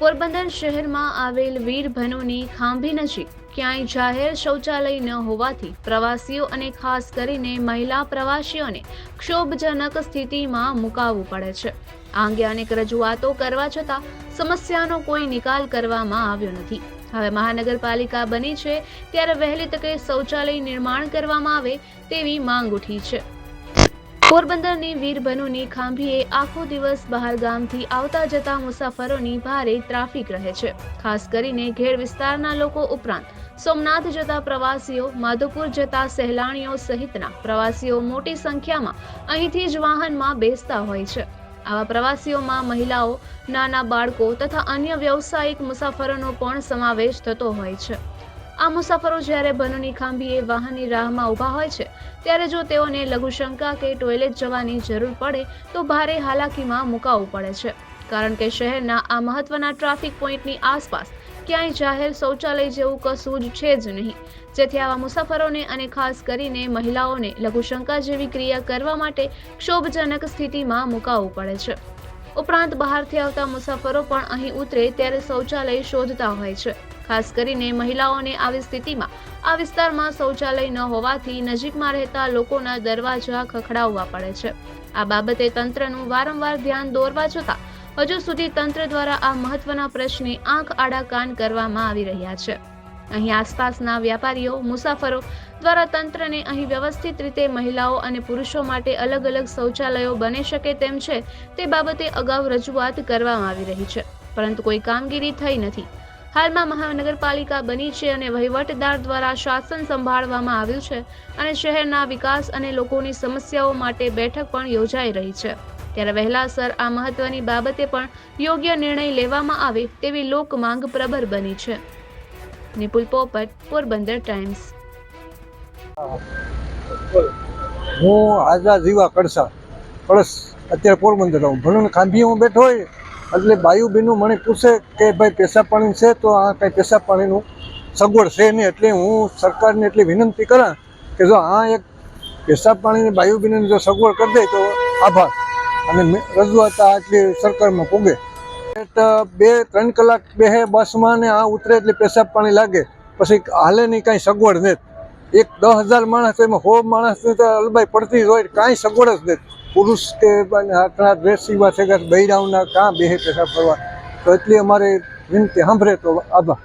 પોરબંદર શહેરમાં આવેલ વીરભનુની ખાંભી નજીક ક્યાંય જાહેર શૌચાલય ન હોવાથી પ્રવાસીઓ અને ખાસ કરીને મહિલા પ્રવાસીઓને ક્ષોભજનક સ્થિતિમાં મુકાવવું પડે છે. આ અંગે અનેક રજૂઆતો કરવા છતાં સમસ્યાનો કોઈ નિકાલ કરવામાં આવ્યો નથી. હવે મહાનગરપાલિકા બની છે, ત્યારે વહેલી તકે શૌચાલય નિર્માણ કરવામાં આવે તેવી માંગ ઉઠી છે. પોરબંદરની વીરબનુની ખાંભીએ આખો દિવસ બહાર ગામથી આવતા જતા મુસાફરોની ભારે ટ્રાફિક રહે છે. ખાસ કરીને ઘેર વિસ્તારના લોકો ઉપરાંત સોમનાથ જતા પ્રવાસીઓ, માધુપુર જતા સહેલાણીઓ સહિતના પ્રવાસીઓ મોટી સંખ્યામાં અહીંથી જ વાહનમાં બેસતા હોય છે. આવા પ્રવાસીઓમાં મહિલાઓ, નાના બાળકો તથા અન્ય વ્યવસાયિક મુસાફરોનો પણ સમાવેશ થતો હોય છે. આ મુસાફરો જ્યારે બનુની ખાંભીએ વાહનની રાહમાં ઊભા હોય છે, ત્યારે જો તેઓને લઘુશંકા કે ટોયલેટ જવાની જરૂર પડે, તો ભારે હાલાકીમાં મુકાવવું પડે છે. કારણ કે શહેરના આ મહત્વના ટ્રાફિક પોઈન્ટની આસપાસ ક્યાંય જાહેર શૌચાલય જેવું કશું જ છે જ નહીં. જેથી આવા મુસાફરોને અને ખાસ કરીને મહિલાઓને લઘુશંકા જેવી ક્રિયા કરવા માટે ક્ષોભજનક સ્થિતિમાં મુકાવવું પડે છે. ઉપરાંત બહારથી આવતા મુસાફરો પણ અહીં ઉતરે ત્યારે શૌચાલય શોધતા હોય છે. ખાસ કરીને મહિલાઓને આવી સ્થિતિમાં આ વિસ્તારમાં શૌચાલય ન હોવાથી નજીકમાં રહેતા લોકોના દરવાજા ખખડાવવા પડે છે. આ બાબતે તંત્રનું વારંવાર ધ્યાન દોરવા છતાં હજુ સુધી તંત્ર દ્વારા આ મહત્વના પ્રશ્ને આંખ આડા કાન કરવામાં આવી રહ્યા છે. અહીં આસપાસના વ્યાપારીઓ, મુસાફરો દ્વારા તંત્રને અહીં વ્યવસ્થિત રીતે મહિલાઓ અને પુરુષો માટે અલગ અલગ શૌચાલયો બની શકે તેમ છે તે બાબતે અગાઉ રજૂઆત કરવામાં આવી રહી છે. પરંતુ કોઈ કામગીરી થઈ નથી. હાલમાં મહાનગરપાલિકા બની છે અને વહીવટદાર દ્વારા શાસન સંભાળવામાં આવ્યું છે અને શહેરના વિકાસ અને લોકોની સમસ્યાઓ માટે બેઠક પણ યોજાઈ રહી છે. ત્યારે વહેલાસર આ મહત્વની બાબતે પણ યોગ્ય નિર્ણય લેવામાં આવે તેવી લોક માંગ પ્રબળ બની છે. નિપુલ પોપટ, પોરબંદર ટાઈમ્સ. હું આઝાદ જીવા કડસા કળશ અત્યારે પોરબંદર રહું ખાંભીએ હું બેઠો હોય. એટલે બાયુબેનું મને પૂછે કે ભાઈ પેશાબ પાણી છે તો આ કંઈ પેશાબ પાણીનું સગવડ છે નહીં એટલે હું સરકારને એટલી વિનંતી કરા કે જો આ એક પેશાબ પાણીની બાયુબેનની જો સગવડ કરી દે તો આભાર. અને રજૂઆત આ એટલી સરકારમાં પૂગે. બે ત્રણ કલાક બે બસમાં ને આ ઉતરે એટલે પેશાબ પાણી લાગે. પછી હાલે નહીં, કાંઈ સગવડ નથી. એક દસ હજાર માણસ એમાં સો માણસની તો અલબાઈ પડતી જ હોય, કાંઈ સગવડ જ નથી. પુરુષ કે આટલા ડ્રેસ સીવા છે કે બૈરાવના કાં બેહે પેશાબ કરવા તો એટલી અમારે વિનંતી, સાંભળે તો આભાર.